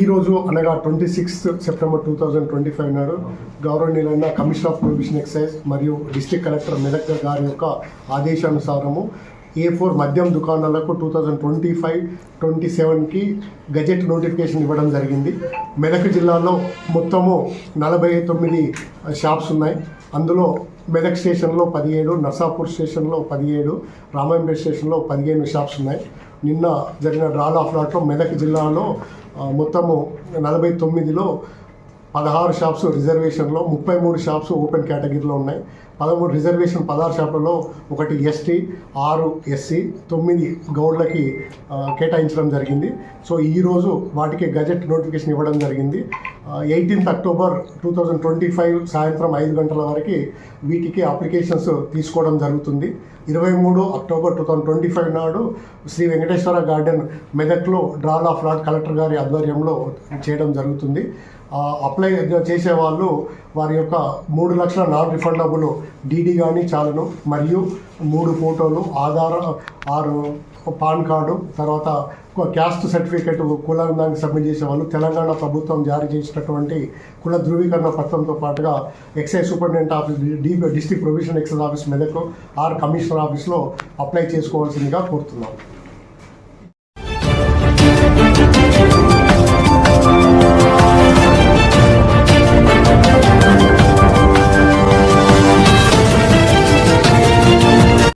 ఈరోజు అనగా twenty sixth September two thousand twenty five నాడు గౌరవనీయులైన కమిషనర్ ఆఫ్ ప్రొబిషన్ ఎక్సైజ్ మరియు డిస్ట్రిక్ట్ కలెక్టర్ మెదక్ గారి యొక్క ఆదేశానుసారము ఏ ఫోర్ మద్యం దుకాణాలకు two thousand twenty five twenty సెవెన్కి గజెట్ నోటిఫికేషన్ ఇవ్వడం జరిగింది. మెదక్ జిల్లాలో మొత్తము నలభై తొమ్మిది షాప్స్ ఉన్నాయి. అందులో మెదక్ స్టేషన్లో పదిహేడు నర్సాపూర్ స్టేషన్లో పదిహేడు రామాయంపేట స్టేషన్లో పదిహేను షాప్స్ ఉన్నాయి. నిన్న జరిగిన డ్రాల్ ఆఫ్ లాట్లో మెదక్ జిల్లాలో మొత్తము నలభై తొమ్మిదిలో పదహారు షాప్స్ రిజర్వేషన్లో ముప్పై మూడు షాప్స్ ఓపెన్ కేటగిరీలో ఉన్నాయి. పదమూడు రిజర్వేషన్ పదహారు షాపులలో ఒకటి ఎస్టీ ఆరు ఎస్సీ తొమ్మిది గౌడ్లకి కేటాయించడం జరిగింది. సో ఈరోజు వాటికి గజెట్ నోటిఫికేషన్ ఇవ్వడం జరిగింది. Eighteenth October two thousand twenty five సాయంత్రం ఐదు గంటల వరకు వీటికి అప్లికేషన్స్ తీసుకోవడం జరుగుతుంది. ఇరవై మూడు October two thousand twenty five నాడు శ్రీ వెంకటేశ్వర గార్డెన్ మెదక్లో డ్రాల్ ఆఫ్ లాట్ కలెక్టర్ గారి ఆధ్వర్యంలో చేయడం జరుగుతుంది. అప్లై చేసే వాళ్ళు వారి యొక్క మూడు లక్షల నాన్ రిఫండబుల్ డీడీ కానీ చాలను. మరియు మూడు ఫోటోలు ఆధార్ ఆరు పాన్ కార్డు తర్వాత ఒక క్యాస్ట్ సర్టిఫికేట్ కులం దానికి సబ్మిట్ చేసేవాళ్ళు. తెలంగాణ ప్రభుత్వం జారీ చేసినటువంటి కుల ధృవీకరణ పత్రంతో పాటుగా excise superintendent office D district prohibition excise office Medak R commissioner ఆఫీస్లో అప్లై చేసుకోవాల్సిందిగా కోరుతున్నాం.